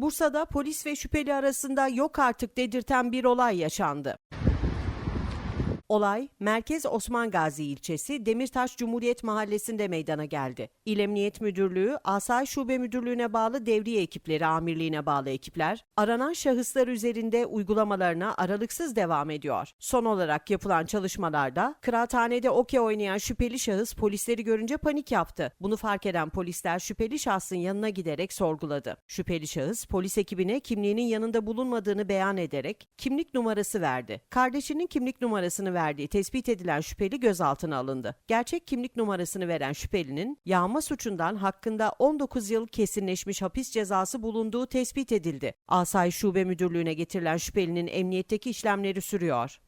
Bursa'da polis ve şüpheli arasında yok artık dedirten bir olay yaşandı. Olay, Merkez Osman Gazi ilçesi Demirtaş Cumhuriyet Mahallesi'nde meydana geldi. İl Emniyet Müdürlüğü, Asayiş Şube Müdürlüğü'ne bağlı devriye ekipleri amirliğine bağlı ekipler, aranan şahıslar üzerinde uygulamalarına aralıksız devam ediyor. Son olarak yapılan çalışmalarda, kıraathanede okey oynayan şüpheli şahıs polisleri görünce panik yaptı. Bunu fark eden polisler şüpheli şahsın yanına giderek sorguladı. Şüpheli şahıs, polis ekibine kimliğinin yanında bulunmadığını beyan ederek kimlik numarası verdi. Kardeşinin kimlik numarasını verdiği tespit edilen şüpheli gözaltına alındı. Gerçek kimlik numarasını veren şüphelinin yağma suçundan hakkında 19 yıl kesinleşmiş hapis cezası bulunduğu tespit edildi. Asayiş Şube Müdürlüğü'ne getirilen şüphelinin emniyetteki işlemleri sürüyor.